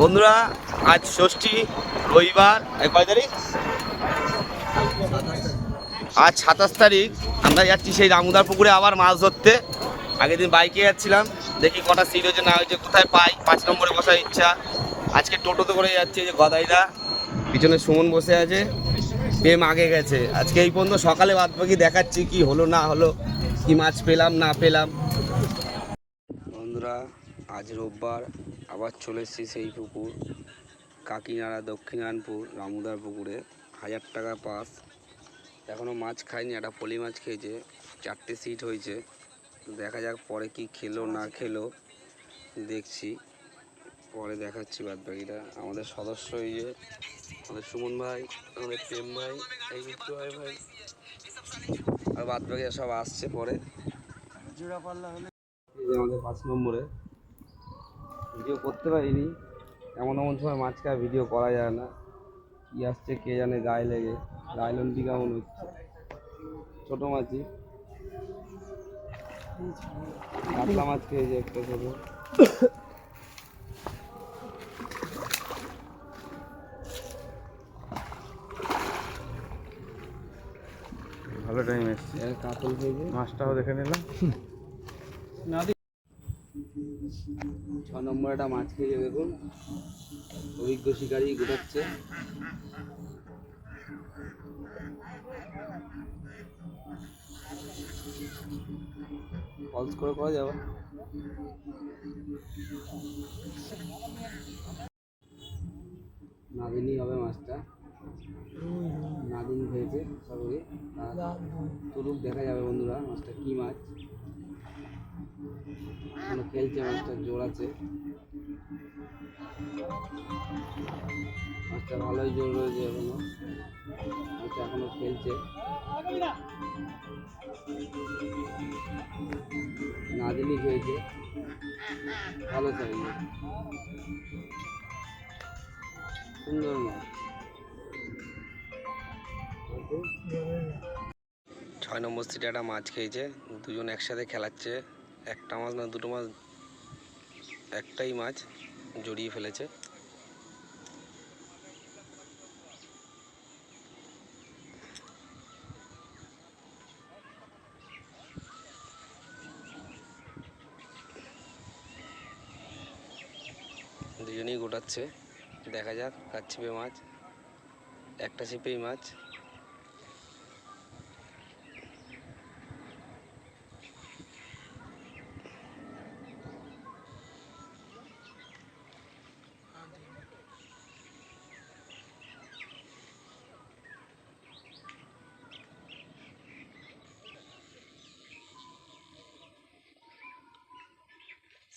বন্ধুরা, আজ ষষ্ঠী, রবিবার কয় তারিখ? আজ সাতাশ তারিখ। আমরা যাচ্ছি সেই রামুদার পুকুরে আবার মাছ ধরতে। আগের দিন বাইকে যাচ্ছিলাম। দেখি কটা সিট হয়েছে, না হয়েছে, কোথায় পাই? পাঁচ নম্বরে বসার ইচ্ছা। আজকে টোটোতে করে যাচ্ছে যে গদাইদা। পিছনে সুমন বসে আছে। প্রেম আগে গেছে। আজকে এই পর্যন্ত সকালে বাদ বাকি দেখাচ্ছি কি হলো, না হলো, কি মাছ পেলাম, না পেলাম। বন্ধুরা, আজ রোববার, আবার চলে এসেছি সেই পুকুর, কাকিনাড়া দক্ষিণানপুর রামুদার পুকুরে। হাজার টাকা পাস। এখনও মাছ খায়নি একটা পলি মাছ খেয়েছে, চারটে সিট হয়েছে। দেখা যাক পরে কি খেলো, না খেলো, দেখছি। পরে দেখাচ্ছি বাদ বাকিটা আমাদের সদস্য এই যে আমাদের সুমন ভাই, আমাদের প্রেম ভাই, এই মিত্র ভাই ভাই। আর বাদ বাকি সব আসছে পরে। এই যে আমাদের পাঁচ নম্বরে। ভিডিও করতে পারিনি। এমন এমন সময় মাছ খায় ভিডিও করা যায় না। কি আসছে, কে জানে গায়ে লেগে। লাইলনটি কেমন হচ্ছে? ছোটো মাছই কাতলা মাছ খেয়েছে একটা ছোটো। ভালো টাইম এসছে। মাছটাও দেখে নিলাম। ছ নম্বর একটা মাছ খেয়েছে দেখুন। অভিজ্ঞ শিকারী গোটাচ্ছে ফলস করে করা যাবে। নাদিনী হবে মাছটা। নাদিন খেয়েছে সবাই। তুলুক দেখা যাবে বন্ধুরা, মাছটা কি মাছ? এখনও খেলছে মাছটা, জোর আছে। মাছটা ভালোই জোর রয়েছে এখনও। মাছটা এখনও খেলছে। নাদিনী হয়েছে ভালো সাইজে সুন্দর মাছ। ছয় নম্বর সিটে একটা মাছ খেয়েছে, দুজন একসাথে খেলাচ্ছে, একটা মাছ না দুটো মাছ, একটাই মাছ জড়িয়ে ফেলেছে। দুজনেই গোটাচ্ছে, দেখা যাক কার ছিপে মাছ, একটা ছিপেই মাছ।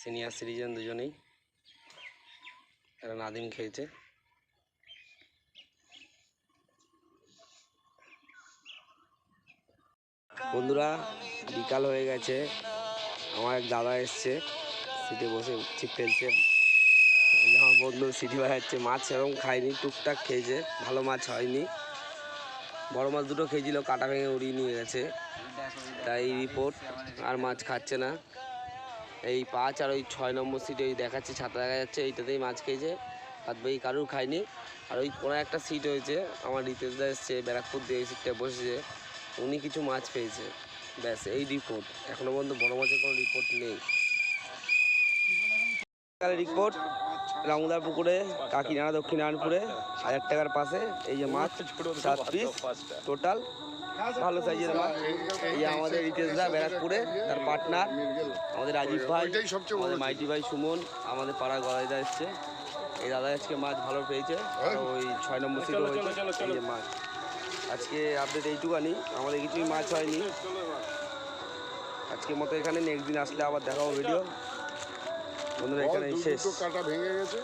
সিনিয়র সিটিজেন দুজনেই। এরা নাদিম খেয়েছে। বন্ধুরা, বিকাল হয়ে গেছে। আমার এক দাদা এসছে, সিটে বসে ছিপ ফেলছে। আমার বন্ধু সিটি বাজাচ্ছে, মাছ সেরকম খায়নি, টুকটাক খেয়েছে। ভালো মাছ হয়নি। বড় মাছ দুটো খেয়েছিল, কাটা ভেঙে উড়িয়ে নিয়ে গেছে। তাই রিপোর্ট আর মাছ খাচ্ছে না। এই পাঁচ আর ওই ছয় নম্বর সিটে ওই দেখাচ্ছে, ছাতা দেখা যাচ্ছে, এইটাতেই মাছ খেয়েছে। বাদ বাকি কারুর খায়নি। আর ওই কোনো একটা সিট হয়েছে, আমার রিতেশ দা এসছে, ব্যারাকপুর দিয়ে এই সিটটা বসেছে। উনি কিছু মাছ পেয়েছে ব্যাস, এই রিপোর্ট এখনও পর্যন্ত বড় মাছের কোনো রিপোর্ট নেই। রিপোর্ট রামুদার পুকুরে কাকিনাড়া দক্ষিণারপুরে হাজার টাকার পাশে এই যে মাছ সাত পিস টোটাল ভালো সাইজের মাছ। এই যে আমাদের দা ব্যারাকপুরে তার পার্টনার আমাদের রাজীব ভাই আমাদের মাইটি ভাই সুমন আমাদের পাড়ার গলাইদা এসছে। এই দাদা আজকে মাছ ভালো পেয়েছে। ওই ছয় নম্বর সিটে হয়েছে। এই যে মাছ। আজকে আপডেট এইটুকানি আমাদের কিছুই মাছ হয়নি। আজকের মতো এখানে নেক্সট দিন আসলে আবার দেখাবো ভিডিও বন্ধুরা এখানে শেষ। কাটা ভেঙে গেছে।